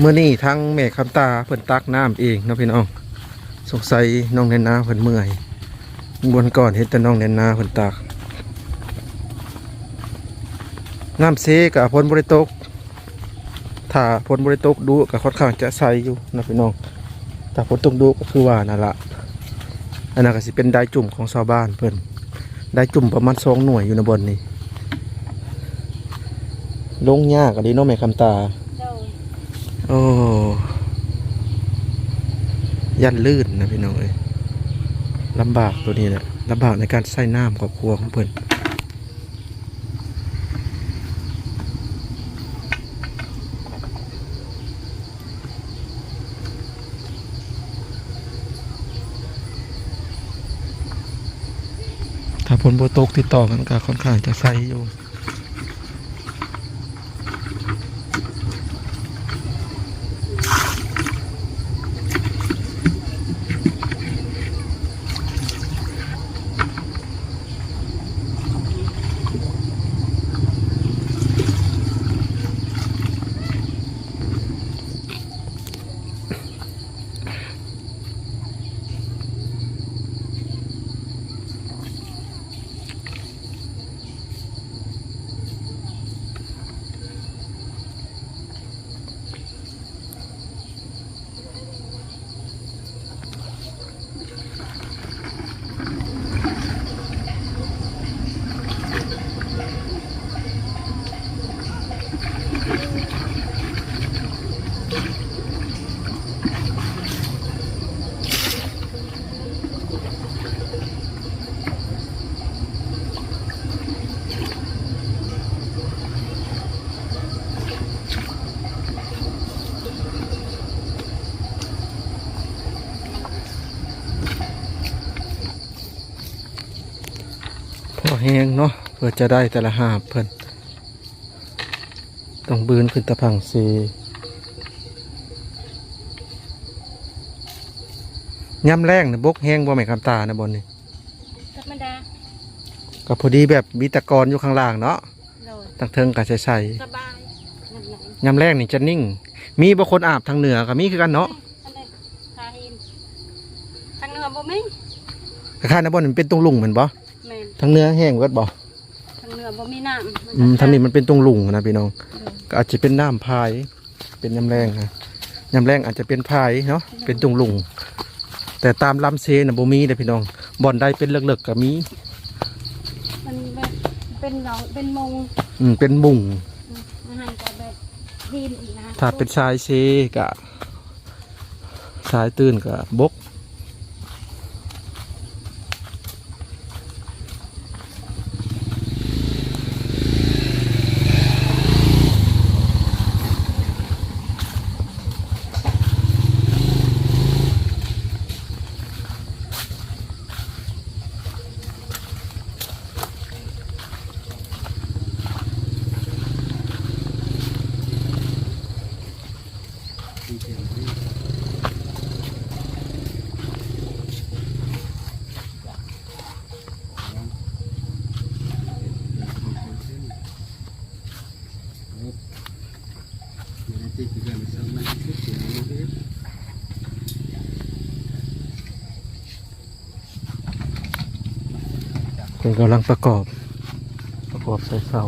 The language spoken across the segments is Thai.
เมื่อนี้ทั้งแม่คำตาเพิ่นตักน้ำเองนะพี่น้องสงสัยน้องแนนนาเพิ่นเมื่อยบวนก่อนเห็นแต่น้องแนนนาเพิ่นตัก น้ำเซกับพ้นบริตกถ้าพ้นบริตกดูก็ค่อนข้างจะใสอยู่นะพี่น้องถ้าพ้นตกดูก็คือว่านั่นละอันนั้นก็สิเป็นได้จุ่มของชาวบ้านเพิ่นได้จุ่มประมาณสองหน่วยอยู่ในบนนี้ลงยากอันนี้น้องแม่คำตา โอ้ยันลื่นนะพี่น้องเอ้ยลำบากตัวนี้แหละลำบากในการใส่น้ำครอบครัวของเพิ่อนถ้าผลโบตกติดต่อกันก็ค่อนข้างจะใส่อยู่ พื่อจะได้แต่ละหาบเพิ่นต้องบืนขึ้นตะพังเซย่ำแรงนะบกแห้งบ่แม่นคำตานะบนนี่ธรรมดาก็พอดีแบบมีตะกอนอยู่ข้างล่างเนาะโดยตั้งเทิงกะใส่ใส่สบายนั่นแหละย่ำแรงนี่จะนิ่ง มีบางคนอาบทางเหนือก็มีคือกันเนาะอันนี้ทาหินทางเหนือบ่มีคล้ายๆนะบนมันเป็นตรงลุงเหมือนบ่แม่นทางเหนือแห้งเวิดบ่ ทางเหนือบ่มีน้ำอืมทางนี้มันเป็นตรงลุงนะพี่น้องโดยก็อาจจะเป็นน้ำพาย เป็นยำแรงนะยำแรงอาจจะเป็นพายเนาะเป็นตุงลุงแต่ตามลำเซนะบ่มีเลยพี่น้องบ่อนใดเป็นเลิกๆก็มีมันแบบเป็นหนองเป็นมงอืมเป็นมุงอาหารกับแบบหินอีกนะถ้าเป็นชายเซกะชายตื่นกะบก เป็น กำลังประกอบ ประกอบใส่เสา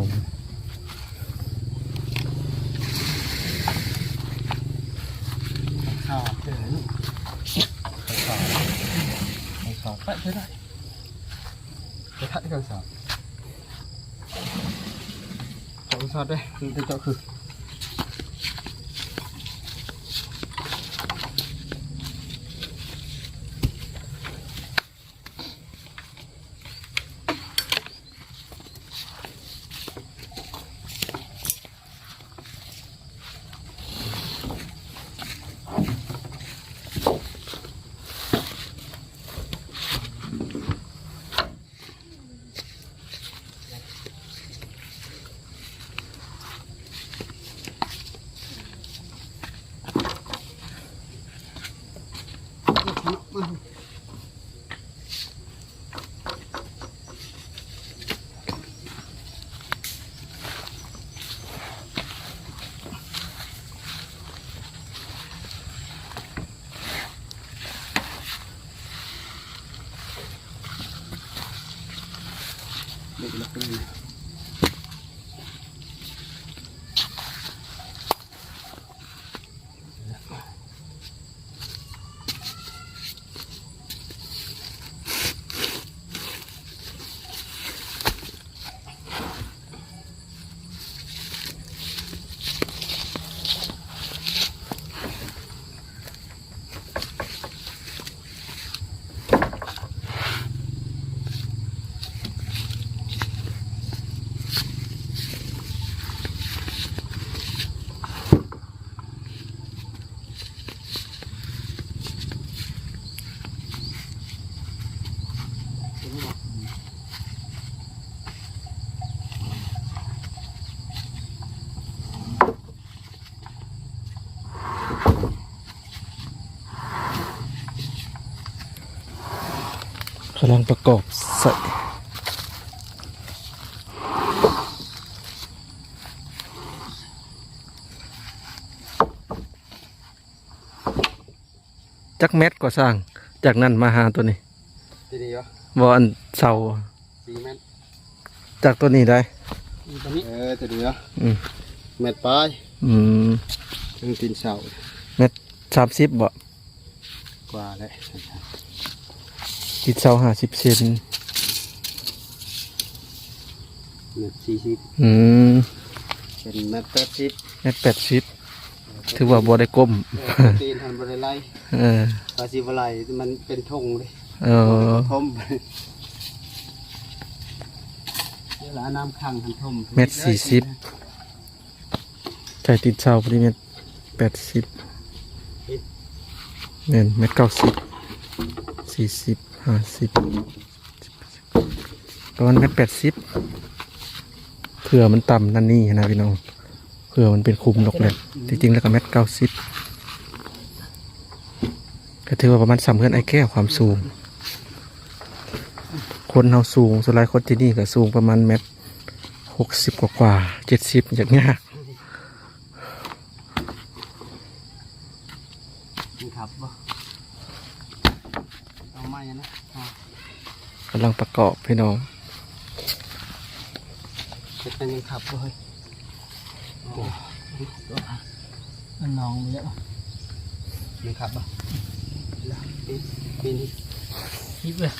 ข้าวเจอลูกข้าไปได้ไปทัดกันสาวขออุตส่าห์ด้วยคือเจ้าคือำลังประกอบใส่จักเม็ดก็สร้าง จากนั้นมาหาตัวนี้ทีนี้วะบอันเสาสี่เมตรจากตัวนี้ได้ตัวนี้เออตัวนี้วะอืมเม็ดปลายอืมถึงตีนเสาเม็ดสามสิบบ่กว่าเลย ติดเสาห้าสิบเซนเม็ดสี่สิบอืมเป็นเม็ดแปดสิบเม็ดแปดสิบถือว่าบ่ได้ก้มเออตีนทันบริไลเออปลาซีบไลมันเป็นทงเลยเออทมเวลาน้ำขังทันทมเม็ดสี่สิบใจติดเสาพอดีเม็ดแปดสิบเม็ดเม็ดเก้าสิบสี่สิบ ห้าสิบประมาณเม็ดแปดสิบเผื่อมันต่ำนั่นนี่นะพี่น้องเผื่อมันเป็นคุมดอกแหลกจริงๆแล้วก็เม็ดเก้าสิบก็ถือว่าประมาณสามเพื่อนไอ้แก้วความสูง คนเราสูงส่วนหลายคนที่นี่ก็สูงประมาณเม็ดหกสิบกว่าเจ็ดสิบอย่างเงี้ยมีขับ เอาไม้นะอะกำลังประกอบพี่น้องเฮ็ดเป็นยังขับบ่เฮ้ยโอ้มันนองเยอะยังขับบ่ปีนปีนนี่คิดเลย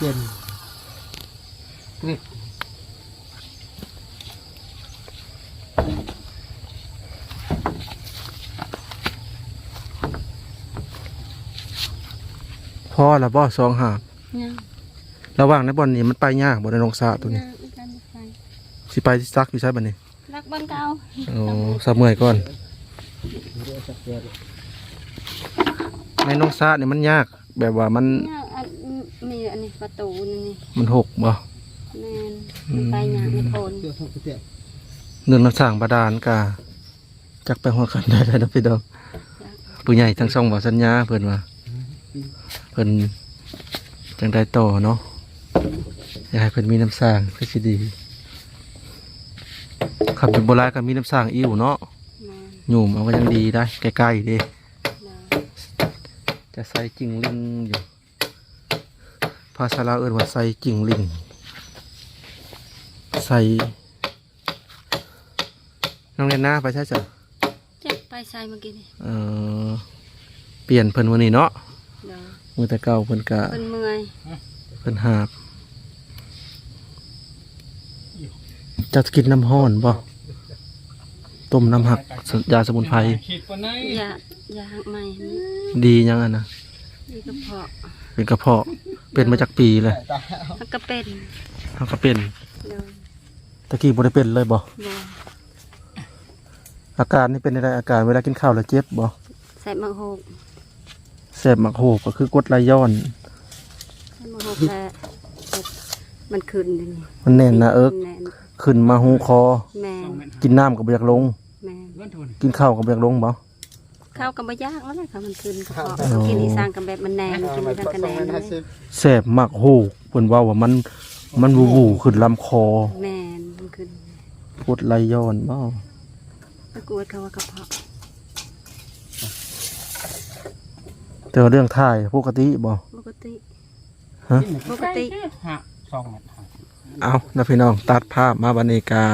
เย็นกริบพ่อละบ่สองหาบยังระหว่างในบ่อนนี้มันไปยากบ่ในนองสาตัวนี้ ยังอีกการไปสิไปซักอยู่ใช่บัดนี้รักบ้านเก่าโอ้สะเมื่อยก่อนเดี๋ยวจะเกิดในนองสาเนี่ยมันยาก แบบว่ามัน เนี่ยอั นมีอันนี้ประตูนี่นี่มันหกบ่แมนมันไปหยางไม่โทนเดี๋ยวทำเสียเรื่องน้ำสร้างบาดาลกาจักไปหัวกันได้แล้วนะพี่ดอกผู้ใหญ่ทั้งสองบอกสัญญาเพิ่นว่าเพิ่นจังได้ต่อเนาะอยากให้เพิ่นมีน้ำสร้างก็สิดีคำเป็นโบราณก็มีน้ำสร้างอิ่วเนาะแมนหยุ่มเอาไว้ยังดีได้ใกล้ๆเด้เลยจะใส่จิงลิงอยู่ ภาษาลาวเอิ้นว่าใส่จิงลิงใส่น้องเรียนหน้าไปใช่จ้ะเจ็บไปใส่เมื่อกี้นี่เออเปลี่ยนเพิ่นวันนี้เนาะเดี๋ยวมือแต่เก่าเพิ่นกะเป็นเมื่อยเพิ่นหาบเจะกินน้ำห้อนบ่ต้มน้ำหักยาสมุนไพรขีดปนไหนอย่าอย่าหักใหม่นี่ดียังอะนะนี่ก็เพาะเป็นกระเพาะ เป็นมาจากปีเลยมันก็เป็นเขาก็เป็นเลยตะกี้บ่ได้เป็นเลยบ่บ่อาการนี่เป็นอะไรอาการเวลากินข้าวแล้วเจ็บบ่ใส่มะโฮกแสบหมักโหกก็คือกรดไหลย้อน ใส่มะโฮกแล้วมันขึ้นเดี๋ยวนี่มันแน่นหนะเอิกแน่นขึ้นมาหูคอ แม่นกินน้ำก็บ่อยากลง แม่นเลื่อนทุนกินข้าวก็บ่อยากลงบ่ ข้าวก็บ่ยากแล้วแหละค่ะมันขึ้นกระเพาะต้องกินอีสานกับแบบมันแน่นกินอีสานกันแน่นเลยแสบหมักโหกเพิ่นว่าว่ามันมันวูวูขึ้นลำคอแม่นมันขึ้นกรดไหลย้อนบ่ตะกรวดเขาว่ากระเพาะแต่ว่าเรื่องถ่ายปกติบ่ปกติฮะปกติหักสองเม็ดหักเอานะพี่น้องตัดภาพมาบันนี้กา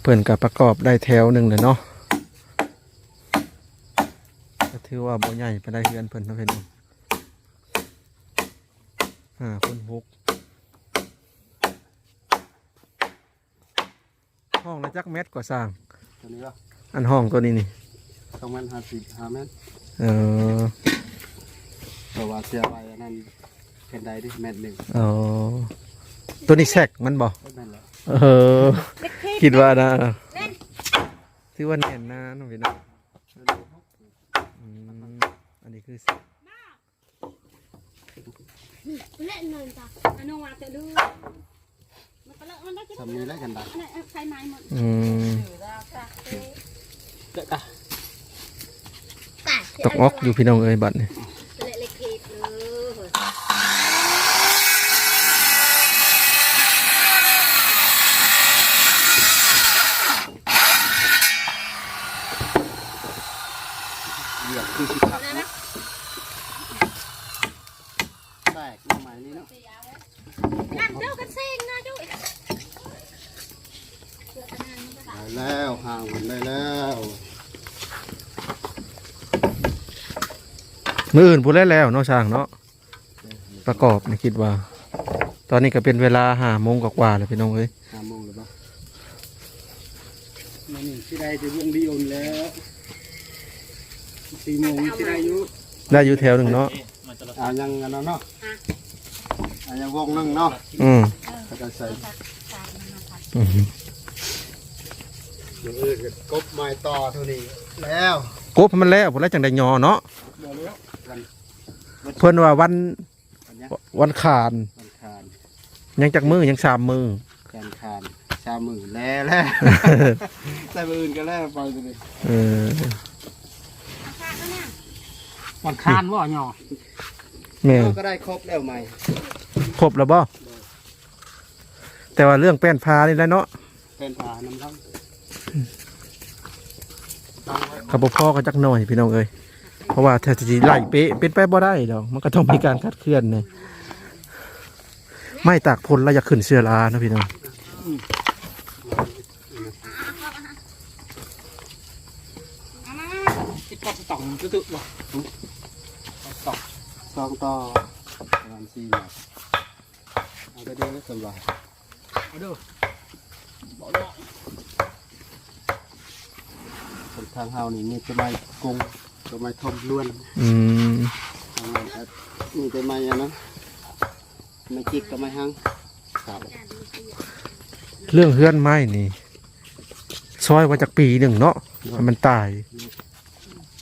เพิ่นกับประกอบได้แถวหนึ่งเลยเนาะก็ ถือว่าบ่ใหญ่ไปได้เฮือนเพิ่นเนาะพี่น้องห้าคนหกห้องละจักเม็ดกว่าสร้าง ตัวนี้ก็อันห้องตัวนี้นี่ สองเม็ดห้าสิบห้าเม็ดเออเพราะว่าเสียไปอันนั้นเป็นได้ดิเม็ดหนึ่งเออตัวนี้แซกมันบ่ก็นั่นแหละเออ คิดว่านะถือว่าแน่นนะน้องพี่น้องอืมอันนี้ คือเล่นหน่อยจ้ะอันนู้นว่าจะดูมันก็เลิกมันได้กินทำนี้แล้วกันได้อันนั้นใช้ไม้หมดอืมเด็กอะตกออกอยู่พี่น้องเอ้ยบัดนี่ เละเล็กๆเลย เหยียบคือสิพักนะแตกมาใหม่นี่เนาะ นั่นเจ้ากันเซ็งนะจุ้ย ได้แล้วห่างมันได้แล้ว มืออื่นพูดได้แล้วเนาะช่างเนาะประกอบนี่คิดว่า ตอนนี้ก็เป็นเวลาห้าโมงกว่าๆแล้วพี่น้องเอ้ยห้าโมงหรือเปล่ามันนี่ที่ได้จะวงดีโอนแล้วสี่โมงที่ได้อยู่ได้อยู่แถวหนึ่งเนาะอ่ายังอันนั้นเนาะอ่ายังวงหนึงเนาะอืมก็จะใส่อืมอย่างอื่นก็กบไม้ต่อเท่านี้แล้วก บมันแล้วผมแล้วจังได้ยอเนาะเดี๋ยวแล้วกันเพิ่นว่าวันอันเนี้ยวันขานวันคาน ยังจักมือยังสามมือแกนคานชามือแล้วแล้วใส่มืออื่นก็แล้วไปเลยเออวันคานว่าหยอแม่นก็ได้ครบแล้วไหมครบแล้วบ่แต่ว่าเรื่องแป้นพานี่แหละเนาะเป็นผาน้ำทั้ง กับพ่อก็จักหน่อยพี่น้องเอ้ยเพราะว่าถ้าจะไล่เป๊ะเป็นไปบ่ได้ดอกมันก็ต้องมีการคัดเคลื่อนเนี่ยไม่ตากพลแล้วอยากขึ้นเสื้อลานะพี่น้องติดกับต่องตึ๊ดๆว่ะต่องสองต่อประมาณสี่หน่อยเอาไปเดียวก็สบายเอาดูบอกเนาะ คนทางเฮานี่มีต้นไม้กงต้นไม้ทมล้วนอืมทางนั้นครับมีต้นไม้อันนั้นไม้จิกกับไม้หังครับเรื่องเฮือนไม้นี่ซอยมาจากปีหนึ่งเนาะให้มันตาย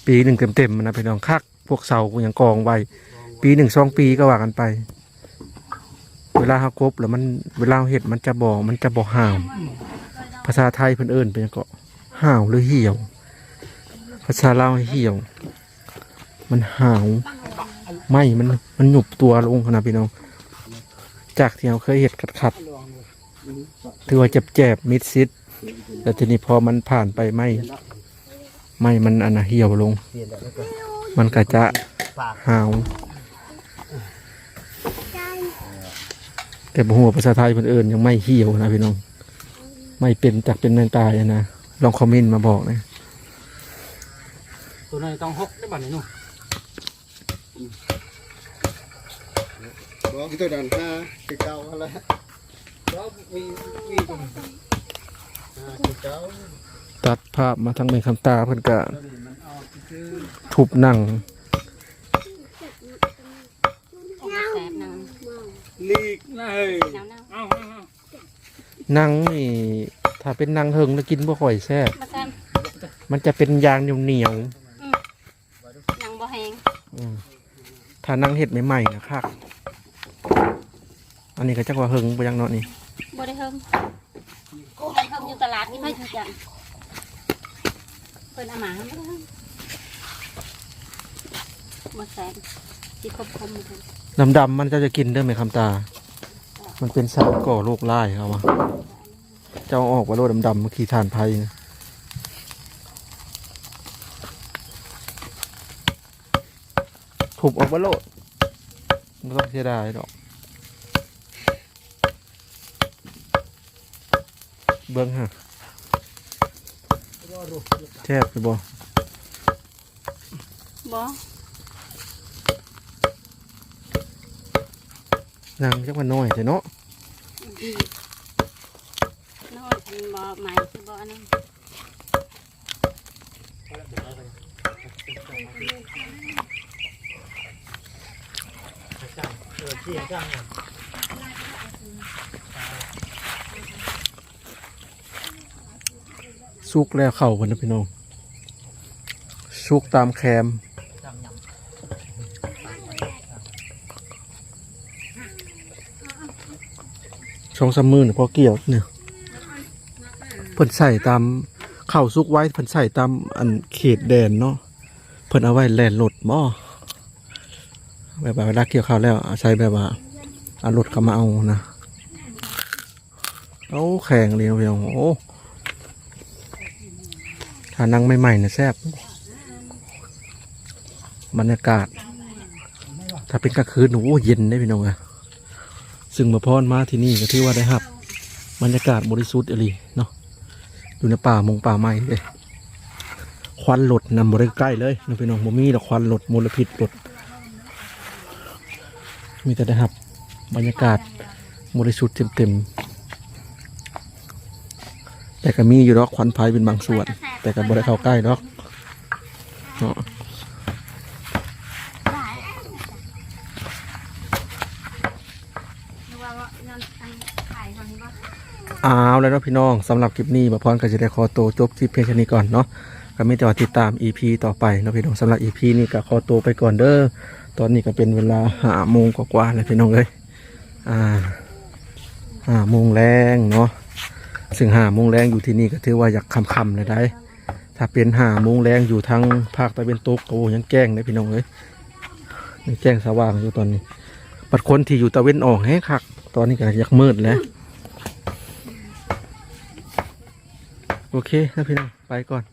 ปีหนึ่งเต็มๆมันนะพี่น้องคักพวกเสาก็ยังกองไว้ปีหนึ่งสองปีก็ว่ากันไป เวลาเขากบแล้วมันเวลาเราเห็ดมันจะบอกมันจะบอกห่าวภาษาไทยเพิ่นเอิ้นเป็นหยังก็ห่าวหรือเหี่ยวภาษาลาวเหี่ยว มันหาวไม่มันมันหยุบตัวลงขนาดพี่น้อง จากที่เราเคยเห็ดขัดขัดถือว่าเจ็บเจ็บมิดซิดแต่ทีนี้พอมันผ่านไปไม่ไม่มันอันเหี่ยวลง มันก็จะหาวแต่บ่ฮู้ว่าภาษาไทยเพิ่นเอิ้นยังไม่เหี่ยวนะพี่น้อง ไม่เป็นจากเป็นแมงตายนะลองคอมเมนต์มาบอกนะ ตัวนี้ต้องหกได้บ่เนี่ยนู่นบอกตัวดันห้าคือเก่าอะไรแล้วมีมีตัวห้าคือเก่าตัดภาพมาทั้งเมฆคำตาเพิ่นก็ตัวนี้มันออกคือทุบหนังโอ้ยแสบหนังลีกเลยหนาวหนาวเอาเอาหนังนี่ถ้าเป็นหนังเฮิงแล้วกินบ่ค่อยแซ่บมากันมันจะเป็นยางเหนียวหนังบ่แห้ง ๆอืม ถ้าหนังเห็ดใหม่ๆนะครับอันนี้ก็จักว่าเฮิงไปยังเนาะนี่บ่ได้เฮิมกูไปเฮิมอยู่ตลาดนี่ไม่ถูกจังเพิ่นเอาหมาบ่ได้เฮิมบ่แสบสิคมๆเพิ่นดำๆมันจะจะกินได้ไหมคำตา มันเป็นสารก่อโรคร้ายครับว่าเจ้าเอาออกว่าโรคดำๆเมื่อกี้ทานภัยนะ ถูกออกว่าโรคไม่ต้องเสียดายดอก เบิ้งฮะแทบไปบ่บ่นางจักว่าน้อยแต่เนาะน้อยอันบ่หมายคือบ่อันนั้น สุกแล้วเข่าคนนะพี่น้องสุกตามแคมช่องสามมือเนี่ยพอเกี่ยวเนี่ยเพิ่นใส่ตามเข่าสุกไว้เพิ่นใส่ตามอันเขตแดนเนาะเพิ่นเอาไว้แล่นรถหม้อ แบบว่าเวลาเกี่ยวข้าวแล้วใช้แบบว่าเอารถเข้ามาเอานะเอาแข่งเลยเพี่น้องโอ้ถ้านั่งใหม่ๆเนี่ยแซ่บบรรยากาศ ถ้าเป็นกลางคืนโอ้เย็นได้พี่น้องอะซึ่งมาพรมาที่นี่ก็ถือว่าได้ครับ บรรยากาศบริสุทธิ์อหลีเนาะอยู่ในป่ามงป่าไม้เลยควันหลดนำบริใกล้เลยนะพี่น้องโมมีหรอกควันหลดมลพิษหลด มีแต่ได้ครับ บรรยากาศบริสุทธิ์เต็มๆ แต่ก็มีอยู่ดอกควันไฟเป็นบางส่วน แต่ก็บ่ได้เข้าใกล้ดอกเนาะอว่าเอายเท่านี้บ่เอาแล้วเนาะพี่น้องสำหรับคลิปนี้บพรก็จะได้ขอตัวจบคลิปเพียงแค่นี้ก่อนเนาะ ก็มีแต่ว่าติดตาม EP ต่อไปนะพี่น้องสำหรับ EP นี้ก็ขอตัวไปก่อนเด้อตอนนี้ก็เป็นเวลาหาโมงกว่าๆเลยพี่น้องเอ้ยอ่าหาโมงแรงเนาะซึ่งหาโมงแรงอยู่ที่นี่ก็ถือว่าอยากคำๆเลยได้ถ้าเป็นหาโมงแรงอยู่ทางภาคตะวันตกโอ้ยังแจ้งเลยพี่น้องเอ้ยยังแจ้งสว่างอยู่ตอนนี้ปัดคนที่อยู่ตะเวนออกแห้คัก ตอนนี้ก็อยากมืดแล้วโอเคนะพี่น้องไปก่อน